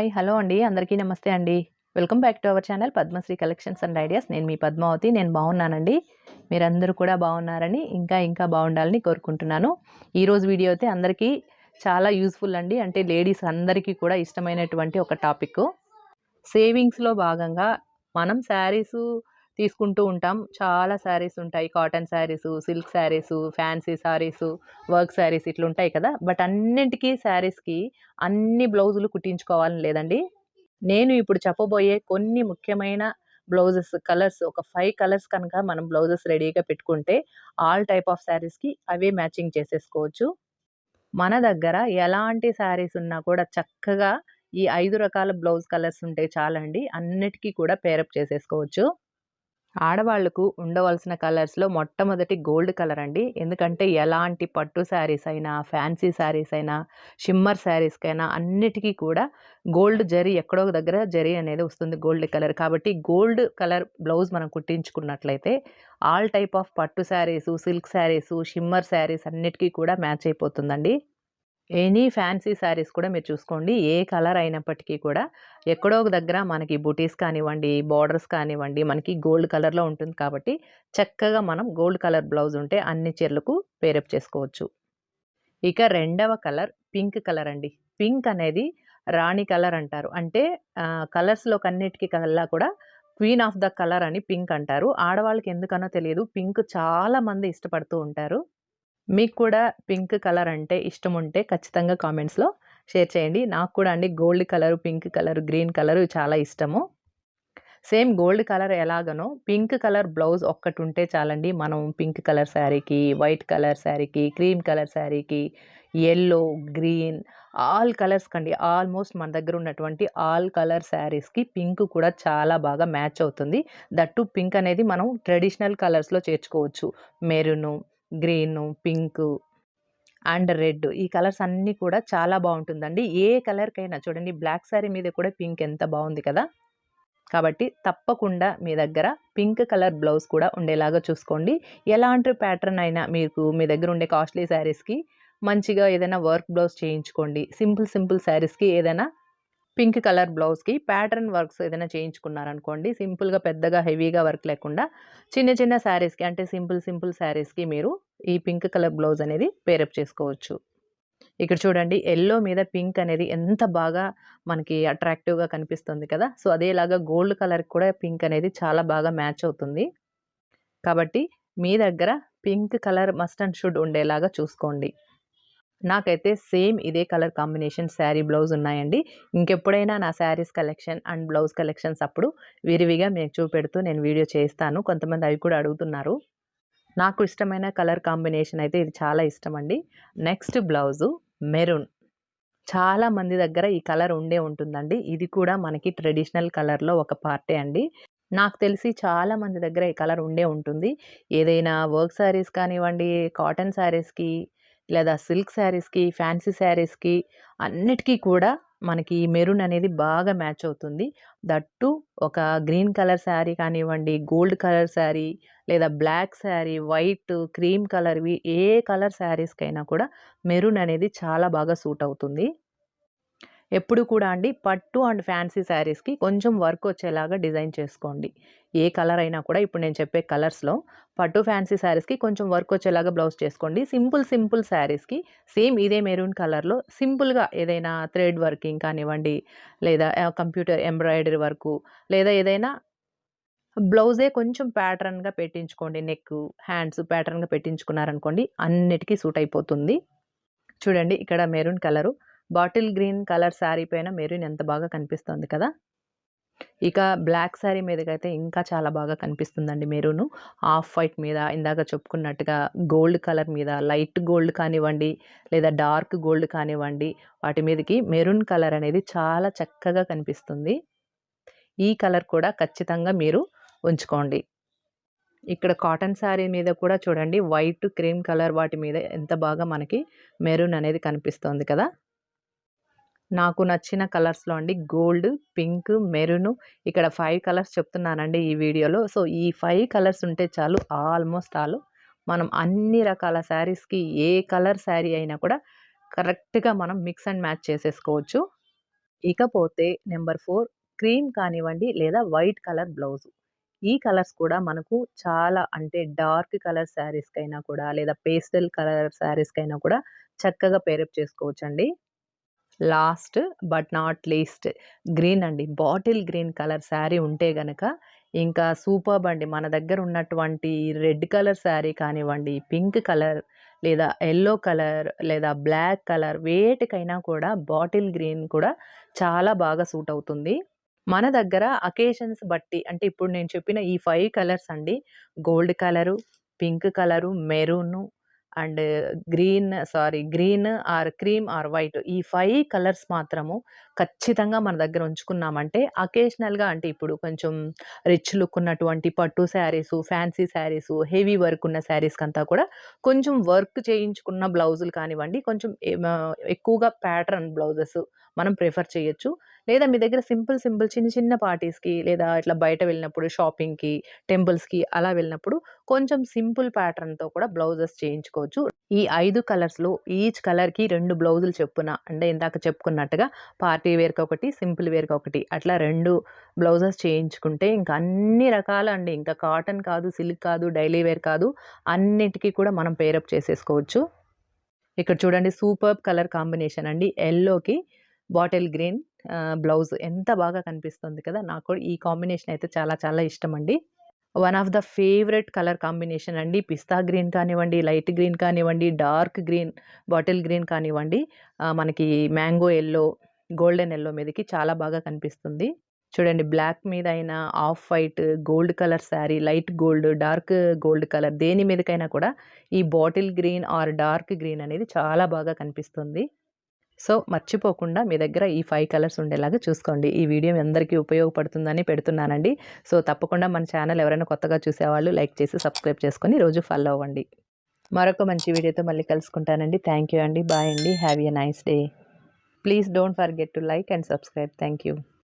Hi hello అండి. అందరికీ నమస్తే అండి. Welcome back to our channel Padmashri collections and ideas. నేను మీ పద్మావతి. నేను బాగున్నానండి. మీరందరూ కూడా బాగున్నారని ఇంకా ఇంకా బాగుండాలని కోరుకుంటున్నాను. ఈరోజు వీడియో అయితే అందరికీ చాలా యూస్ఫుల్ అండి. అంటే లేడీస్ అందరికీ కూడా ఇష్టమైనటువంటి ఒక టాపిక్. సేవింగ్స్లో భాగంగా మనం శారీసు తీసుకుంటూ ఉంటాం. చాలా శారీస్ ఉంటాయి. Cotton saris silk saris fancy saris work saris ఇట్లా ఉంటాయి కదా. బట్ అన్నింటికీ శారీస్కి అన్ని బ్లౌజులు కుట్టించుకోవాలని లేదండి. నేను ఇప్పుడు చెప్పబోయే కొన్ని ముఖ్యమైన బ్లౌజెస్ కలర్స్ ఒక ఫైవ్ కలర్స్ కనుక మనం బ్లౌజెస్ రెడీగా పెట్టుకుంటే ఆల్ టైప్ ఆఫ్ శారీస్కి అవే మ్యాచింగ్ చేసేసుకోవచ్చు. మన దగ్గర ఎలాంటి శారీస్ ఉన్నా కూడా చక్కగా ఈ ఐదు రకాల బ్లౌజ్ కలర్స్ ఉంటే చాలండి. అన్నిటికీ కూడా పేరప్ చేసేసుకోవచ్చు. ఆడవాళ్ళకు ఉండవలసిన కలర్స్లో మొట్టమొదటి గోల్డ్ కలర్ అండి ఎందుకంటే ఎలాంటి పట్టు శారీస్ అయినా ఫ్యాన్సీ శారీస్ అయినా షిమ్మర్ శారీస్కైనా అన్నిటికీ కూడా గోల్డ్ జరీ ఎక్కడో ఒక దగ్గర జరీ అనేది వస్తుంది గోల్డ్ కలర్. కాబట్టి గోల్డ్ కలర్ బ్లౌజ్ మనం కుట్టించుకున్నట్లయితే ఆల్ టైప్ ఆఫ్ పట్టు శారీసు సిల్క్ శారీసు షిమ్మర్ శారీస్ అన్నిటికీ కూడా మ్యాచ్ అయిపోతుందండి. ఎనీ ఫ్యాన్సీ శారీస్ కూడా మీరు చూసుకోండి. ఏ కలర్ అయినప్పటికీ కూడా ఎక్కడో ఒక దగ్గర మనకి బుటీస్ కానివ్వండి బార్డర్స్ కానివ్వండి మనకి గోల్డ్ కలర్లో ఉంటుంది కాబట్టి చక్కగా మనం గోల్డ్ కలర్ బ్లౌజ్ ఉంటే అన్ని చీరలకు పేరప్ చేసుకోవచ్చు. ఇక రెండవ కలర్ పింక్ కలర్ అండి. పింక్ అనేది రాణి కలర్ అంటారు. అంటే కలర్స్లో కన్నిటికి కల్లా కూడా క్వీన్ ఆఫ్ ద కలర్ అని పింక్ అంటారు. ఆడవాళ్ళకి ఎందుకనో తెలియదు. పింక్ చాలా మంది ఇష్టపడుతూ ఉంటారు. మీకు కూడా పింక్ కలర్ అంటే ఇష్టం ఉంటే ఖచ్చితంగా కామెంట్స్లో షేర్ చేయండి. నాకు కూడా అండి gold colour pink colour green colour చాలా ఇష్టము. సేమ్ గోల్డ్ కలర్ ఎలాగనో పింక్ కలర్ బ్లౌజ్ ఒక్కటి ఉంటే చాలండి. మనం పింక్ కలర్ శారీకి వైట్ కలర్ శారీకి క్రీమ్ కలర్ శారీకి ఎల్లో గ్రీన్ ఆల్ కలర్స్ కండి. ఆల్మోస్ట్ మన దగ్గర ఉన్నటువంటి ఆల్ కలర్ శారీస్కి పింక్ కూడా చాలా బాగా మ్యాచ్ అవుతుంది. దట్టు పింక్ అనేది మనం ట్రెడిషనల్ కలర్స్లో చేర్చుకోవచ్చు. Maroon green pink and red ఈ కలర్స్ అన్నీ కూడా చాలా బాగుంటుందండి. ఏ కలర్కైనా చూడండి బ్లాక్ శారీ మీద కూడా పింక్ ఎంత బాగుంది కదా! కాబట్టి తప్పకుండా మీ దగ్గర పింక్ కలర్ బ్లౌజ్ కూడా ఉండేలాగా చూసుకోండి. ఎలాంటి ప్యాటర్న్ అయినా మీకు మీ దగ్గర ఉండే కాస్ట్లీ శారీస్కి మంచిగా ఏదైనా వర్క్ బ్లౌజ్ చేయించుకోండి. సింపుల్ సింపుల్ శారీస్కి ఏదైనా పింక్ కలర్ బ్లౌజ్కి ప్యాటర్న్ వర్క్స్ ఏదైనా చేయించుకున్నారనుకోండి సింపుల్గా పెద్దగా హెవీగా వర్క్ లేకుండా చిన్న చిన్న శారీస్కి అంటే సింపుల్ సింపుల్ శారీస్కి మీరు ఈ పింక్ కలర్ బ్లౌజ్ అనేది పేరప్ చేసుకోవచ్చు. ఇక్కడ చూడండి ఎల్లో మీద పింక్ అనేది ఎంత బాగా మనకి అట్రాక్టివ్గా కనిపిస్తుంది కదా! సో అదేలాగా గోల్డ్ కలర్ కూడా పింక్ అనేది చాలా బాగా మ్యాచ్ అవుతుంది. కాబట్టి మీ దగ్గర pink colour must and should ఉండేలాగా చూసుకోండి. నాకైతే సేమ్ ఇదే కలర్ కాంబినేషన్ శారీ బ్లౌజ్ ఉన్నాయండి. ఇంకెప్పుడైనా నా saris collection and blouse collections అప్పుడు విరివిగా మీకు చూపెడుతూ నేను వీడియో చేస్తాను. కొంతమంది అవి కూడా అడుగుతున్నారు. నాకు ఇష్టమైన కలర్ కాంబినేషన్ అయితే ఇది చాలా ఇష్టం అండి. Next blouse maroon. చాలా మంది దగ్గర ఈ కలర్ ఉండే ఉంటుందండి. ఇది కూడా మనకి ట్రెడిషనల్ కలర్లో ఒక పార్టే అండి. నాకు తెలిసి చాలా మంది దగ్గర ఈ కలర్ ఉండే ఉంటుంది. ఏదైనా వర్క్ శారీస్ కానివ్వండి కాటన్ శారీస్కి లేదా సిల్క్ శారీస్కి ఫ్యాన్సీ శారీస్కి అన్నిటికీ కూడా మనకి మెరూన్ అనేది బాగా మ్యాచ్ అవుతుంది. దట్టు ఒక గ్రీన్ కలర్ శారీ కానివ్వండి గోల్డ్ కలర్ శారీ లేదా బ్లాక్ శారీ వైట్ క్రీమ్ కలర్వి ఏ కలర్ శారీస్కైనా కూడా మెరూన్ అనేది చాలా బాగా సూట్ అవుతుంది. ఎప్పుడు కూడా అండి పట్టు అండ్ ఫ్యాన్సీ శారీస్కి కొంచెం వర్క్ వచ్చేలాగా డిజైన్ చేసుకోండి. ఏ కలర్ అయినా కూడా ఇప్పుడు నేను చెప్పే కలర్స్లో పట్టు ఫ్యాన్సీ శారీస్కి కొంచెం వర్క్ వచ్చేలాగా బ్లౌజ్ చేసుకోండి. సింపుల్ సింపుల్ శారీస్కి సేమ్ ఇదే మెరూన్ కలర్లో సింపుల్గా ఏదైనా థ్రెడ్ వర్కింగ్ కానివ్వండి లేదా కంప్యూటర్ ఎంబ్రాయిడరీ వర్కు లేదా ఏదైనా బ్లౌజే కొంచెం ప్యాటర్న్గా పెట్టించుకోండి. నెక్ హ్యాండ్స్ ప్యాటర్న్గా పెట్టించుకున్నారనుకోండి అన్నిటికీ సూట్ అయిపోతుంది. చూడండి ఇక్కడ maroon colour bottle green colour sari పైన మెరూన్ ఎంత బాగా కనిపిస్తుంది కదా? ఇక బ్లాక్ శారీ మీదకైతే ఇంకా చాలా బాగా కనిపిస్తుందండి మెరూను. ఆఫ్ వైట్ మీద ఇందాక చెప్పుకున్నట్టుగా గోల్డ్ కలర్ మీద లైట్ గోల్డ్ కానివ్వండి లేదా డార్క్ గోల్డ్ కానివ్వండి వాటి మీదకి మెరూన్ కలర్ అనేది చాలా చక్కగా కనిపిస్తుంది. ఈ కలర్ కూడా ఖచ్చితంగా మీరు ఉంచుకోండి. ఇక్కడ కాటన్ శారీ మీద కూడా చూడండి వైట్ క్రీమ్ కలర్ వాటి మీద ఎంత బాగా మనకి మెరూన్ అనేది కనిపిస్తుంది కదా? నాకు నచ్చిన కలర్స్లో అండి. గోల్డ్ పింక్ మెరూన్ ఇక్కడ ఫైవ్ కలర్స్ చెప్తున్నానండి ఈ వీడియోలో. సో ఈ ఫైవ్ కలర్స్ ఉంటే చాలు ఆల్మోస్ట్ ఆల్. మనం అన్ని రకాల శారీస్కి ఏ కలర్ శారీ అయినా కూడా కరెక్ట్గా మనం మిక్స్ అండ్ మ్యాచ్ చేసేసుకోవచ్చు. ఇకపోతే నెంబర్ ఫోర్ క్రీమ్ కానివ్వండి లేదా వైట్ కలర్ బ్లౌజ్. ఈ కలర్స్ కూడా మనకు చాలా అంటే డార్క్ కలర్ శారీస్కైనా కూడా లేదా పేస్టల్ కలర్ శారీస్కైనా కూడా చక్కగా పేరప్ చేసుకోవచ్చండి. Last but not least green అండి. బాటిల్ గ్రీన్ కలర్ శారీ ఉంటే గనక ఇంకా సూపర్బ్ అండి. మన దగ్గర ఉన్నటువంటి రెడ్ కలర్ శారీ కానివ్వండి పింక్ కలర్ లేదా ఎల్లో కలర్ లేదా బ్లాక్ కలర్ వేటికైనా కూడా బాటిల్ గ్రీన్ కూడా చాలా బాగా సూట్ అవుతుంది. మన దగ్గర అకేషన్స్ బట్టి అంటే ఇప్పుడు నేను చెప్పిన ఈ ఫైవ్ కలర్స్ అండి. Gold colour pink colour maroon and green sorry green or cream or white ఈ ఫైవ్ కలర్స్ మాత్రము ఖచ్చితంగా మన దగ్గర ఉంచుకున్నామంటే అకేషనల్గా అంటే ఇప్పుడు కొంచెం రిచ్ లుక్ ఉన్నటువంటి పట్టు saris fancy saris heavy work ఉన్న శారీస్కి అంతా కూడా కొంచెం వర్క్ చేయించుకున్న బ్లౌజులు కానివ్వండి కొంచెం ఎక్కువగా ప్యాటర్న్ బ్లౌజెస్ మనం ప్రిఫర్ చేయొచ్చు. లేదా మీ దగ్గర సింపుల్ సింపుల్ చిన్న చిన్న పార్టీస్కి లేదా ఇట్లా బయట వెళ్ళినప్పుడు షాపింగ్కి టెంపుల్స్కి అలా వెళ్ళినప్పుడు కొంచెం సింపుల్ ప్యాటర్న్తో కూడా బ్లౌజెస్ చేయించుకోవచ్చు. ఈ ఐదు కలర్స్లో ఈచ్ కలర్కి రెండు బ్లౌజులు చెప్పున. అంటే ఇందాక చెప్పుకున్నట్టుగా పార్టీ వేర్కి ఒకటి సింపుల్ వేర్కి ఒకటి. అట్లా రెండు బ్లౌజెస్ చేయించుకుంటే ఇంకా అన్ని రకాల అండి ఇంకా కాటన్ కాదు సిల్క్ కాదు డైలీ వేర్ కాదు అన్నిటికీ కూడా మనం పేరప్ చేసేసుకోవచ్చు. ఇక్కడ చూడండి సూపర్ కలర్ కాంబినేషన్ అండి. ఎల్లోకి బాటిల్ గ్రీన్ బ్లౌజ్. ఎంత బాగా కనిపిస్తుంది కదా! నాకు కూడా ఈ కాంబినేషన్ అయితే చాలా చాలా ఇష్టం అండి. One of the favourite colour combination అండి. పిస్తా గ్రీన్ కానివ్వండి లైట్ గ్రీన్ కానివ్వండి డార్క్ గ్రీన్ బాటిల్ గ్రీన్ కానివ్వండి. మనకి మ్యాంగో ఎల్లో గోల్డెన్ ఎల్లో మీదకి చాలా బాగా కనిపిస్తుంది. చూడండి బ్లాక్ మీద అయినా off white gold colour sari light gold dark gold colour దేని మీదకైనా కూడా ఈ bottle green or dark green అనేది చాలా బాగా కనిపిస్తుంది. సో మర్చిపోకుండా మీ దగ్గర ఈ ఫైవ్ కలర్స్ ఉండేలాగా చూసుకోండి. ఈ వీడియో మీ అందరికీ ఉపయోగపడుతుందని పెడుతున్నానండి. సో తప్పకుండా మన ఛానల్ ఎవరైనా కొత్తగా చూసేవాళ్ళు లైక్ చేసి సబ్స్క్రైబ్ చేసుకొని రోజు ఫాలో అవ్వండి. మరొక మంచి వీడియోతో మళ్ళీ కలుసుకుంటానండి. థ్యాంక్ యూ అండి. బాయ్ అండి. Have a nice day please don't forget to like and subscribe thank you